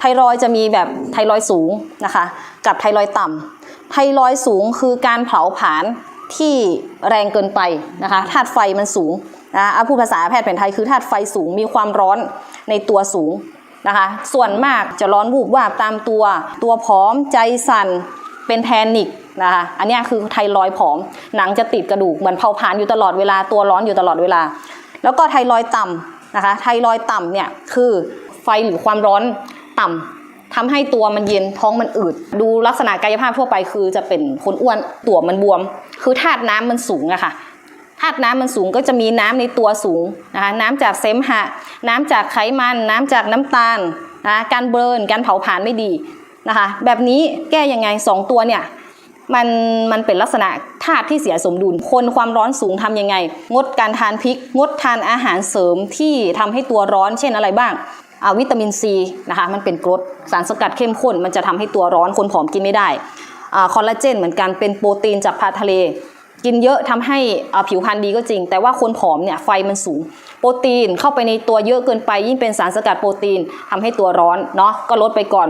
ไทรอยจะมีแบบไทรอยสูงนะคะกับไทรอยต่ำไทรอยสูงคือการเผาผลาญที่แรงเกินไปนะคะธาตุไฟมันสูงนะเอาพูดภาษาแพทย์แผนไทยคือธาตุไฟสูงมีความร้อนในตัวสูงนะคะส่วนมากจะร้อนวูบวาบตามตัว ตัวผอมใจสั่นเป็นแพนิคนะคะอันนี้คือไทรอยผอม หนังจะติดกระดูกเหมือนเผาผลาญอยู่ตลอดเวลาตัวร้อนอยู่ตลอดเวลา แล้วก็ไทรอยต่ำนะคะไทรอยต่ำเนี่ยคือไฟหรือความร้อน ต่ำทำให้ตัวมันเย็นท้องมันอืด ดูลักษณะกายภาพทั่วไปคือจะเป็นคนอ้วนตัวมันบวม คือธาตุน้ำมันสูงอะค่ะธาตุน้ำมันสูงก็จะมีน้ำในตัวสูงนะคะน้ำจากเสมหะ น้ำจากไขมัน น้ำจากน้ำตาลนะการเบิร์นการเผาผลาญไม่ดีนะคะ แบบนี้แก้ยังไงสองตัวเนี่ยมันมันเป็นลักษณะธาตุที่เสียสมดุล คนความร้อนสูงทำยังไง งดการทานพริก งดทานอาหารเสริมที่ทำให้ตัวร้อนเช่นอะไรบ้าง วิตามินซีนะคะมันเป็นกรดสารสกัดเข้มข้น มันจะทำให้ตัวร้อนคนผอมกินไม่ได้คอลลาเจนเหมือนกันเป็นโปรตีนจากปลาทะเล กินเยอะทำให้ผิวพรรณดีก็จริง แต่ว่าคนผอมเนี่ยไฟมันสูง โปรตีนเข้าไปในตัวเยอะเกินไปยิ่งเป็นสารสกัดโปรตีนทำให้ตัวร้อนเนาะก็ลดไปก่อน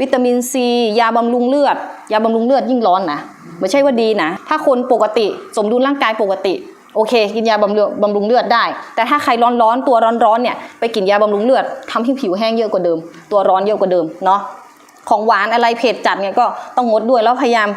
วิตามินซียาบำรุงเลือด ยาบำรุงเลือดยิ่งร้อนนะไม่ใช่ว่าดีนะ ถ้าคนปกติสมดุลร่างกายปกติ โอเค กินยาบำรุงบำรุงเลือดได้ แต่ถ้าใครร้อนๆตัวร้อนๆเนี่ยไปกินยาบำรุงเลือดทำให้ผิวแห้งเยอะกว่าเดิม ตัวร้อนเยอะกว่าเดิมเนาะของหวานอะไรเผ็ดจัดเนี่ยก็ต้องงดด้วยแล้วพยายาม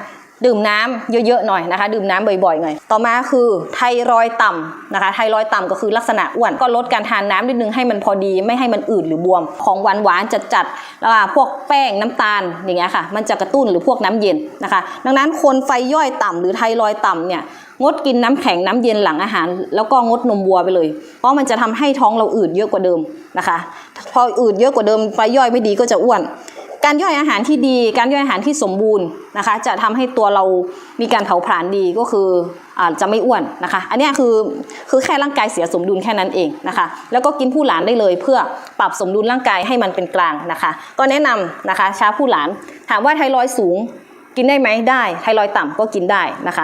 ดื่มน้ำเยอะๆหน่อยนะคะ ดื่มน้ำบ่อยๆหน่อย ต่อมาคือไทรอยต่ำนะคะ ไทรอยต่ำก็คือลักษณะอ้วนก็ลดการทานน้ำนิดนึงให้มันพอดีไม่ให้มันอืดหรือบวม ของหวานหวานจัดๆแล้วก็พวกแป้งน้ำตาลอย่างเงี้ยค่ะ มันจะกระตุ้นหรือพวกน้ำเย็นนะคะ ดังนั้นคนไฟย่อยต่ำหรือไทรอยต่ำเนี่ยงดกินน้ำแข็งน้ำเย็นหลังอาหาร แล้วก็งดนมวัวไปเลย เพราะมันจะทำให้ท้องเราอืดเยอะกว่าเดิมนะคะ พออืดเยอะกว่าเดิมไฟย่อยไม่ดีก็จะอ้วน การย่อยอาหารที่ดี การย่อยอาหารที่สมบูรณ์นะคะ จะทำให้ตัวเรามีการเผาผลาญดีก็คืออาจะไม่อ้วนนะคะ อันนี้คือคือแค่ร่างกายเสียสมดุลแค่นั้นเองนะคะ แล้วก็กินผู้หลานได้เลยเพื่อปรับสมดุลร่างกายให้มันเป็นกลางนะคะ ก็แนะนำนะคะช้าผู้หลานถามว่าไทรอยด์สูงกินได้ไหมได้ไทรอยด์ต่ำก็กินได้นะคะ